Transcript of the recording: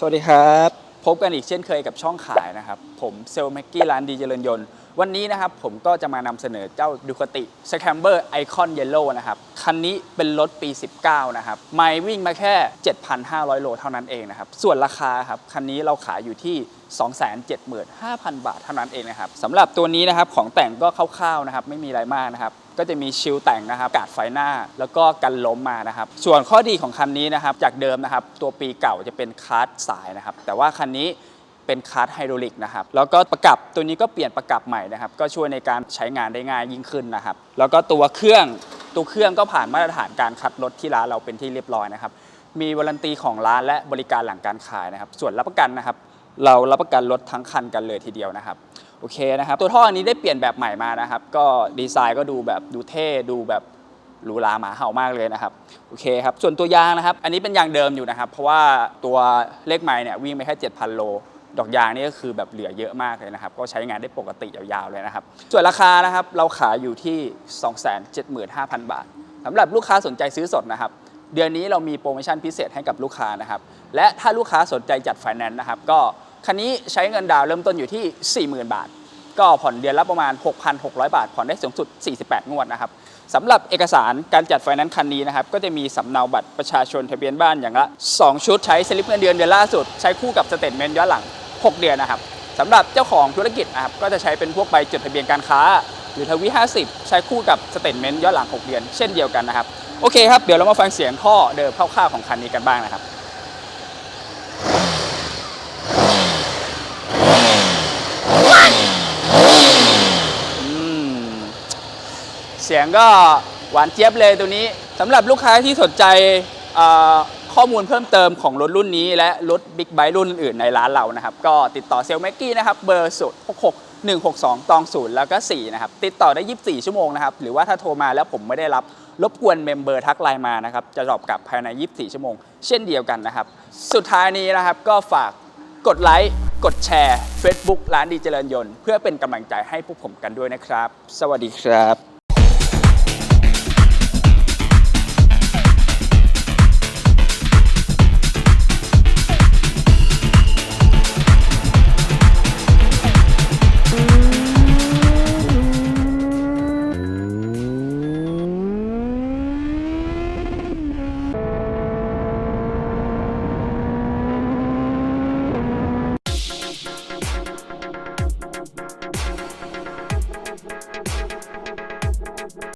สวัสดีครับ พบกันอีกเช่นเคยกับช่องขายนะครับ ผมเซลล์แม็กกี้ร้านดีเจริญยนต์ วันนี้นะครับผมก็จะมานำเสนอเจ้าดูคติสแคมเบอร์ไอคอนเยลโล่นะครับ คันนี้เป็นรถปี 19 นะครับ ไม่วิ่งมาแค่ 7,500 โลเท่านั้นเองนะครับ ส่วนราคาครับ คันนี้เราขายอยู่ที่ 275,000 บาทเท่านั้นเองนะครับสำหรับตัวนี้นะครับของแต่งก็คร่าวๆนะครับไม่มีอะไรมากนะครับ ก็จะมีชิลแต่งนะครับกาดไฟหน้า แล้วก็กันล้มมานะครับ ส่วนข้อดีของคันนี้นะครับ จากเดิมนะครับ ตัวปีเก่าจะเป็นคาร์ดสายนะครับ แต่ว่าคันนี้เป็นคาร์ดไฮดรอลิกนะครับ แล้วก็ประกับตัวนี้ก็เปลี่ยนประกับใหม่นะครับ ก็ช่วยในการใช้งานได้ง่ายยิ่งขึ้นนะครับ แล้วก็ตัวเครื่องตัวเครื่องก็ผ่านมาตรฐานการคัดรถที่ร้านเราเป็นที่เรียบร้อยนะครับ มีวารันตีของร้านและบริการหลังการขายนะครับ ส่วนรับประกันนะครับ เรารับประกันรถทั้งคันกันเลยทีเดียวนะครับ โอเคนะครับ ตัวท่ออันนี้ได้เปลี่ยนแบบใหม่มานะครับ ก็ดีไซน์ก็ดูแบบดูเท่ดูแบบหรูหราหมาเห่ามากเลยนะครับโอเคครับส่วนตัวยางนะครับ อันนี้เป็นยางเดิมอยู่นะครับ เพราะว่าตัวเลขไม้เนี่ยวิ่งไปแค่7,000 โล ดอกยางนี่ก็คือแบบเหลือเยอะมากเลยนะครับ ก็ใช้งานได้ปกติยาวๆเลยนะครับ ส่วนราคานะครับเราขายอยู่ที่ 275,000 บาทสำหรับลูกค้าสนใจซื้อสดนะครับ เดือนนี้เรามีโปรโมชั่นพิเศษให้กับลูกค้านะครับ และถ้าลูกค้าสนใจจัดไฟแนนซ์นะครับ ก็คันนี้ใช้เงินดาวน์เริ่มต้นอยู่ที่ 40,000 บาท ก็ผ่อนเดือนละประมาณ 6,600 บาท ผ่อนได้สูงสุด 48 งวดนะครับสำหรับเอกสารการจัดไฟแนนซ์คันนี้นะครับก็จะมีสำเนาบัตรประชาชนทะเบียนบ้านอย่างละ 2 ชุดใช้สลิปเงินเดือนเดือนล่าสุด ใช้คู่กับสเตทเมนต์ย้อนหลัง 6 เดือนนะครับสำหรับเจ้าของธุรกิจนะครับก็จะใช้เป็นพวกใบจดทะเบียนการค้า หรือทวี50 ใช้คู่กับสเตทเมนต์ย้อนหลัง 6 เดือน เช่นเดียวกันนะครับโอเคครับเดี๋ยวเรามาฟังเสียงท่อเดิมคร่าวๆของคันนี้กันบ้างนะครับ เสียงก็หวานเจี๊ยบเลยตัวนี้สำหรับลูกค้าที่สนใจข้อมูลเพิ่มเติมของรถรุ่นนี้ และรถบิ๊กไบค์รุ่นอื่นในร้านเรานะครับ ก็ติดต่อเซลล์แม็กกี้นะครับ เบอร์0 6 6 1 6 2 ตอง0แล้วก็ 4 นะครับ ติดต่อได้ 24 ชั่วโมงนะครับ หรือว่าถ้าโทรมาแล้วผมไม่ได้รับรบกวนเมมเบอร์ทักไลน์มานะครับ จะตอบกลับภายใน 24 ชั่วโมง เช่นเดียวกันนะครับ สุดท้ายนี้นะครับก็ฝากกดไลค์กดแชร์ Facebook ร้านดีเจริญยนต์ เพื่อเป็นกำลังใจให้พวกผมกันด้วยนะครับ สวัสดีครับ